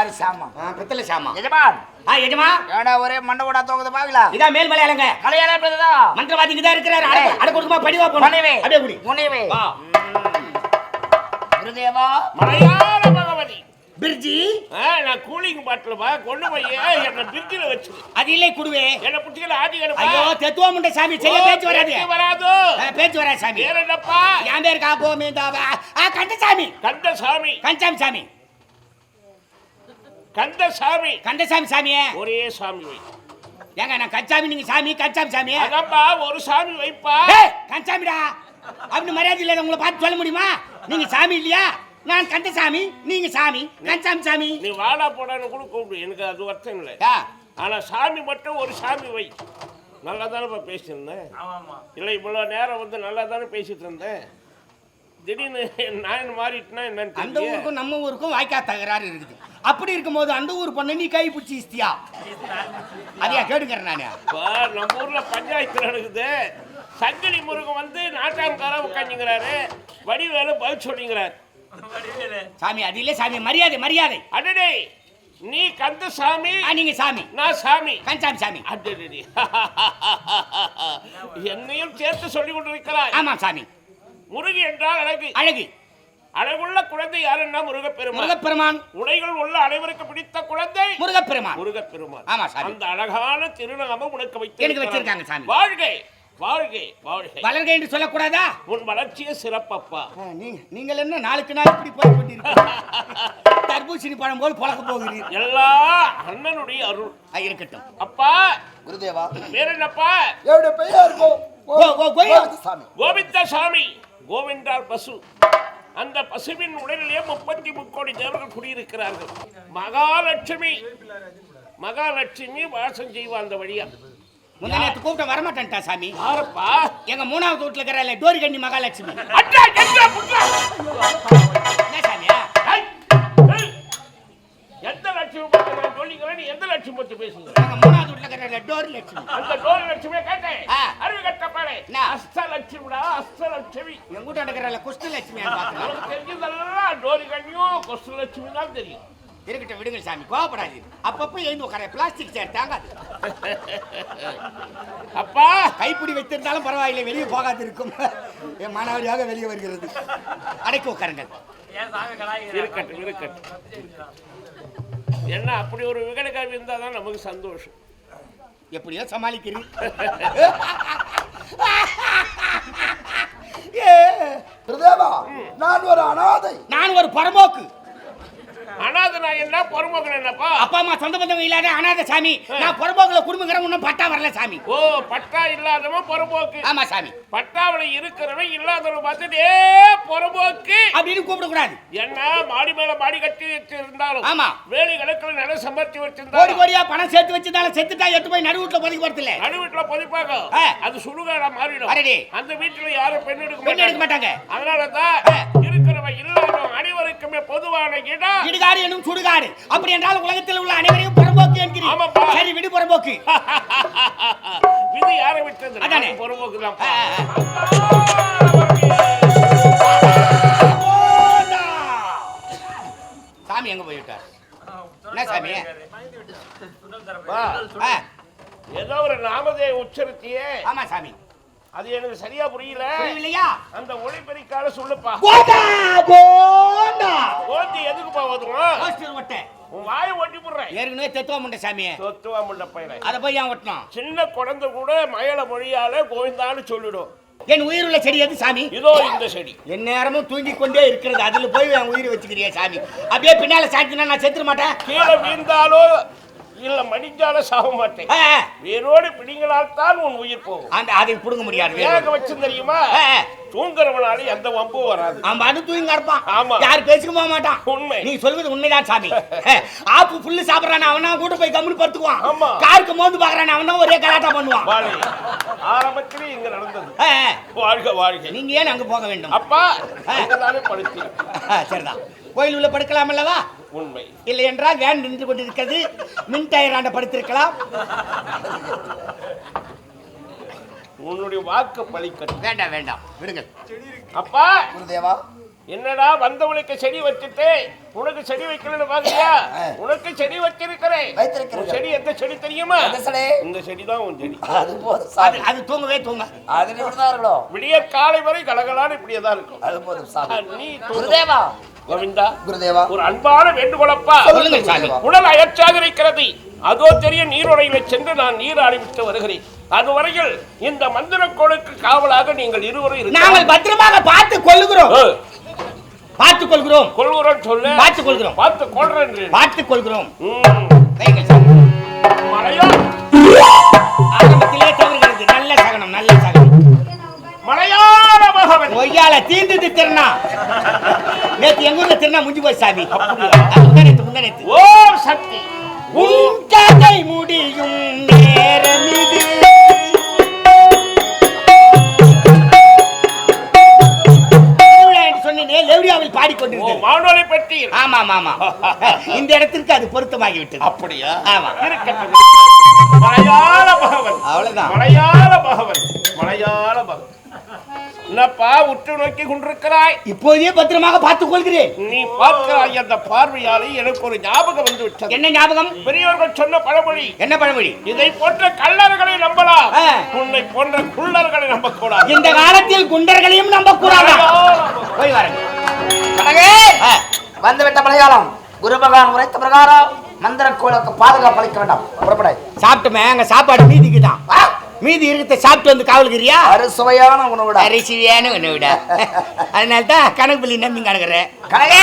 யாரு சாமா. பித்தளை சாமா. எஜமான். ஆ எஜமா. ஏடா ஒரே மண்டை கூட தோக்குது பாக்கலா மேல் மலையாளங்க மலையாள பேருதா மந்திரவாதி இங்க தான் இருக்கிறாரு. ஏய். அட கொடுக்குமா படிவா முனிவே அப்படியே குடி. முனிவே. வா. குருதேவா மலையாள பகவதி. பிர்ஜி. ஆ, நான் கூலிங் பாட்டில் பா கொண்டு போய் என்ன பிரிட்ஜில் வச்சு. அது இல்லை குடுவே என்ன பிடிச்சிக்கல ஆட்டிக்கல ஐயோ தெத்துவா முண்டை சாமி பேச்சு வராது. பேச்சு வராது சாமி. வேற என்னப்பா? என் பேர் கா கோமிந்தாவா ஆ கந்தசாமி. கந்தசாமி. கஞ்சாமி சாமி. கந்தசாமி. கந்தசாமி சாமியே. ஒரே சாமி வை. ஏங்க நான் கச்சாமி நீங்க சாமி கச்சாமி சாமி? அதான்ப்பா ஒரு சாமி வைப்பா. ஏய் கச்சாமிடா அப்படி மரியாதை இல்லை உங்களை பார்த்து சொல்ல முடியுமா? நீங்க சாமி இல்லையா? நான் கந்தசாமி நீங்க சாமி கச்சாமி சாமி. நீ வாடா போடான்னு கூட கூப்பிடு. எனக்கு அது வருத்தம் இல்லை. ஆனா சாமி மட்டும் ஒரு சாமி வை. நல்லா தானேப்பா பேசியிருந்தேன் இல்லை இவ்வளோ நேரம் வந்து நல்லா தானே பேசிட்டு இருந்தேன். திடீர்னு நான் மாறிட்டுனா என்னன்னு அந்த ஊருக்கும் நம்ம ஊருக்கும் வாய்க்கா தகராறு இருக்குது. அப்படி இருக்கும்போது அந்த ஊர் பொண்ணு நீ கை பிடிச்சி இஸ்தியா? அதையா கேட்டுக்கிறேன் நானு. நம்ம ஊர்ல பஞ்சாயத்து நடக்குது. சங்கிலி முருகன் வந்து நாட்டாம்காரா உட்காந்துங்கிறாரு வடிவேலு பதில் சொல்லிங்கிறார் சாமி அது இல்லை சாமி மரியாதை மரியாதை. அடடே நீ கந்தசாமி ஆ, நீங்க சாமி. நான் சாமி. கஞ்சாமி சாமி. அடடே என்னையும் சேர்த்து சொல்லி கொண்டிருக்கிறாய். ஆமா சாமி. முருகு என்றால் அழகு. அழகு. அழகுள்ள குழந்தை யாருன்னா முருகப்பெருமான். முருகப்பெருமான். உடைகள் உள்ள அனைவருக்கு பிடித்த குழந்தை முருகப்பெருமான். முருகப்பெருமான். ஆமா, சாமி. அந்த அழகான திருநாமம் உனக்கு வைத்து எனக்கு வச்சிருக்காங்க, சாமி. வாழ்க வாழ்க வாழ்க. வளர்க என்று சொல்லக்கூடாதா? உன் வளர்ச்சியே சிறப்பப்பா. நீங்கள் என்ன நாளுக்கு நாள் இப்படி போய் கொண்டிருக்கீங்க? தர்பூசணி பழம் போல் பழக்க போகிறீர். எல்லா அண்ணனுடைய அருள். இருக்கட்டும். அப்பா குருதேவா. வேற என்னப்பா? என்னுடைய பெயர் கோவிந்த சாமி. கோவிந்தால் பசு. அந்த பசுவின் உடலிலே முப்பத்தி முக்கோடி தேவர்கள் குடியிருக்கிறார்கள். மகாலட்சுமி. மகாலட்சுமி வாசம் செய்வா அந்த வழியா. நேத்து கூப்பிட்ட வரமாட்டேன்டா சாமி. யாரப்பா? எங்க மூணாவது வீட்டுல இருக்கிற டோரி கண்ணி மகாலட்சுமி என்ன சாமியா? எந்த லட்சுமி பத்தி நான் சொல்லிக்கிறேன் நீ எந்த லட்சுமி பத்தி பேசுங்க? மூணாவது வீட்டுல இருக்கிற டோரி லட்சுமி. அந்த டோல் லட்சுமியை கேட்டேன். அறிவு கட்டப்பாடு என்ன? அஸ்த லட்சுமிடா அஸ்த லட்சுமி எங்க வீட்டு இருக்கிற குஷ்ட லட்சுமி தெரிஞ்சதெல்லாம் டோரி கண்ணியும் கொசு லட்சுமி தான் தெரியும். இருக்கட்டும் விடுங்க சாமி கோவப்படாது அப்பப்போ எழுந்து உட்கார பிளாஸ்டிக் சேர் தாங்காது. அப்பா! கைப்பிடி வைத்திருந்தாலும் பரவாயில்லை வெளியே போகாது இருக்கும். என் மாணவரியாக வெளியே வருகிறது. அடைக்க உட்காருங்கள். இருக்கட்டும் இருக்கட்டும். என்ன அப்படி ஒரு விகடகவி இருந்தால் தான் நமக்கு சந்தோஷம். எப்படியோ சமாளிக்கிறீர் குருதேவா நான் ஒரு அனாதை. நான் ஒரு பரமோக்கு. அனாத நான் என்ன? பொறுமகன் என்னப்பா? அப்பா அம்மா சொந்த பந்தம் இல்லாத அனாதை சாமி. நான் குடும்பங்கிற இன்னும் பட்டா வரல சாமி. ஓ பட்டா இல்லாதவன் பொறும்போக்கு ஆமா சாமி. பட்டாவில் இருக்கிறவன் இல்லாதவன் பார்த்துட்டு ஏ பொறும்போக்கு அப்படின்னு கூப்பிடக்கூடாது. என்ன மாடி மேல மாடி கட்டி இருந்தாலும் ஆமா. வேலி கணக்கில் நில சம்பர்த்தி கோடி வச்சிருந்தாலும் கோடியா பணம் சேர்த்து வச்சிருந்தாலும் செத்துட்டா எட்டு போய் நடு வீட்டுல பதுக்கி போறது இல்ல நடு வீட்டுல பதிப்பாங்க. அது சுடுகாடா மாறிடும். அந்த வீட்டுல யாரும் பெண் எடுக்க பெண் எடுக்க மாட்டாங்க. அதனால தான் இடம் இடுகாடு எனும் சுடுகாடு. அப்படி என்றால் உலகத்தில் உள்ள அனைவரையும் புறம்போக்கு. என்கிறீர். சரி விடு புறம்போக்கு. விதி யாரை விட்டது? அதானே. நானும் பொறும்போக்கு. சாமி எங்க போயிட்டார் என்ன சாமி? ஏதோ ஒரு நாமதே உச்சரித்தியே. அது எனக்கு சரியா புரியல. புரியலையா? அந்த ஒளிபெருக்கால சொல்லுப்பா. கோண்டா கோண்டா ஓட்டி எதுக்கு போவதும் போஸ்டர் ஒட்ட உன் வாயை ஒட்டி போடுறேன். ஏற்கனவே தெத்துவா முண்டை சாமி. சொத்துவா முள்ள பையனை. அதை போய் ஏன் ஒட்டணும் சின்ன குழந்தை கூட மயில மொழியால கோவிந்தான்னு சொல்லிடும். என் உயிருள்ள செடி எது சாமி? இதோ இந்த செடி. என் நேரமும் தூங்கி கொண்டே இருக்கிறது. அதுல போய் என் உயிரை வச்சுக்கிறியா சாமி. அப்படியே பின்னால சாய்ச்சினா நான் செத்துற மாட்டேன். கீழே வீழ்ந்தாலோ இல்ல மடிஞ்சாலும் சாக மாட்டேன். வேரோடு பிடிங்களால் தான் உன் உயிர் போகும். அந்த அதை புடுங்க முடியாது. வேக வச்சு தெரியுமா. தூங்குறவனால எந்த வம்பும் வராது. அவன் பாட்டு தூங்கி இருப்பான் ஆமா. யார் பேசிக்க போக மாட்டான். உண்மை. நீ சொல்வது உண்மைதான் சாமி. ஆப்பு புல்லு சாப்பிடறான் அவனா கூட போய் கம்முனு படுத்துக்குவான். ஆமா. காருக்கு மோந்து பாக்குறான் அவனா ஒரே கலாட்டா பண்ணுவான். ஆரம்பத்திலே இங்க நடந்தது. வாழ்க வாழ்க. நீங்க ஏன் அங்க போக வேண்டும்? அப்பா படுத்தி சரிதான். கோயில் உள்ள படுக்கலாம் அல்லவா உண்மை. இல்லை என்றால் வேன் நின்று கொண்டிருக்கிறது. மின் டயராண்ட படுத்திருக்கலாம். உன்னுடைய வாக்கு பலிக்கட்டும் வேண்டாம் வேண்டாம். விடுங்கள். அப்பா! குருதேவா. என்னடா வந்தவளுக்கு செடி வச்சுட்டு உனக்கு செடி வைக்கலன்னு பாக்குறியா உனக்கு செடி வச்சிருக்கிறேன். வைத்திருக்கிறீர்கள். உன் செடி எந்த செடி தெரியுமா? இந்த செடி? தான் உன் செடி. அது போதும் அது தூங்கவே தூங்க. அது விடிய காலை வரை கலகலான்னு இப்படியே தான் இருக்கும். அது போதும் நீ. குருதேவா. கோவிந்தா குருதேவா. ஒரு அன்பான வேண்டுகோளப்பா. சாமி. உடல் அயற்றாக இருக்கிறது. அதோ தெரிய நீருறையில் சென்று நான் நீர் ஆரம்பித்து வருகிறேன். அதுவரையில் இந்த மந்திரக்கோளுக்கு காவலாக நீங்கள் இருவரும் நாங்கள் பத்திரமாக பார்த்து கொள்ளுகிறோம். பார்த்து கொள்கிறோம். கொள்கிறோம் சொல்லு. பார்த்து கொள்கிறோம். பார்த்து கொள்றேன். பார்த்து கொள்கிறோம். திருநா முடிஞ்சு போய் சாமி. அப்படியா? முந்தானத்து முந்தானத்து. ஓ சக்தி. உன் கதை முடியும் நேரம் இது. மானோலை பெற்றீர். ஆமா ஆமா இந்த இடத்திற்கு அது பொருத்தமாகி விட்டது அப்படியா? ஆமா. இருக்கட்டும். மலையாள பகவன். அவ்வளவுதான். மலையாள பகவன். மலையாள பகவன். என்னப்பா உற்று நோக்கி கொண்டிருக்கிறாய். இப்போதே பத்திரமாக பார்த்துக் கொள்கிறேன். நீ பார்க்கிறாய் அந்த பார்வையாலே எனக்கு ஒரு ஞாபகம் வந்து விட்டது. என்ன ஞாபகம்? பெரியவர்கள் சொன்ன பழமொழி. என்ன பழமொழி? இதை போன்ற கள்ளர்களை நம்பலாம். உன்னை போன்ற குள்ளர்களை நம்பக்கூடாது. இந்த காலத்தில் குண்டர்களையும் நம்ப கூடாதா போய் வரேன் வந்துவிட்ட மலையாளம். குரு பகவான் உரைத்த பிரகாரம் மந்திர கோளுக்கு பாதுகாப்பு அளிக்க வேண்டாம். புறப்பட சாப்பிட்டுமே அங்க சாப்பாடு மீதிக்கு தான் மீதி இருக்கிறத சாப்பிட்டு வந்து காவலுக்குறியா அறுசுவையான உணவுடா. அரிசியான ஒண்ணு விட அதனால தான் கணக்கு பிள்ளை நம்பி கிடக்குறேன் கனகே!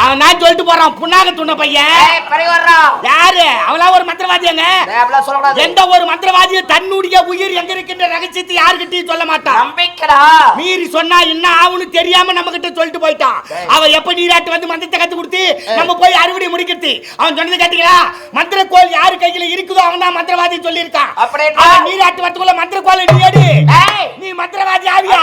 அவன் நான் சொல்லிட்டு போறான். புண்ணாக துண்ண பையன். யாரு? அவனா ஒரு மந்திரவாதியாங்க? எந்த ஒரு மந்திரவாதியும் தன்னுடைய உயிர் எங்க இருக்கின்ற ரகசியத்தை யாருக்கிட்டையும் சொல்ல மாட்டான். நம்பிக்கடா. மீறி சொன்னா என்ன ஆகும்னு தெரியாம நம்ம கிட்ட சொல்லிட்டு போயிட்டான். அவன் எப்ப நீராட்டு வந்து மந்திரத்தை கத்து கொடுத்து நம்ம போய் அறுவடை முடிக்கிறது? அவன் சொன்னது கேட்டீங்களா? மந்திர கோல் யாரு கையில இருக்குதோ அவன் தான் மந்திரவாதி சொல்லியிருக்கான்? அவன் நீராட்டு வரத்துக்குள்ள மந்திர கோலை நீ நீ மந்திரவாதி ஆவியா?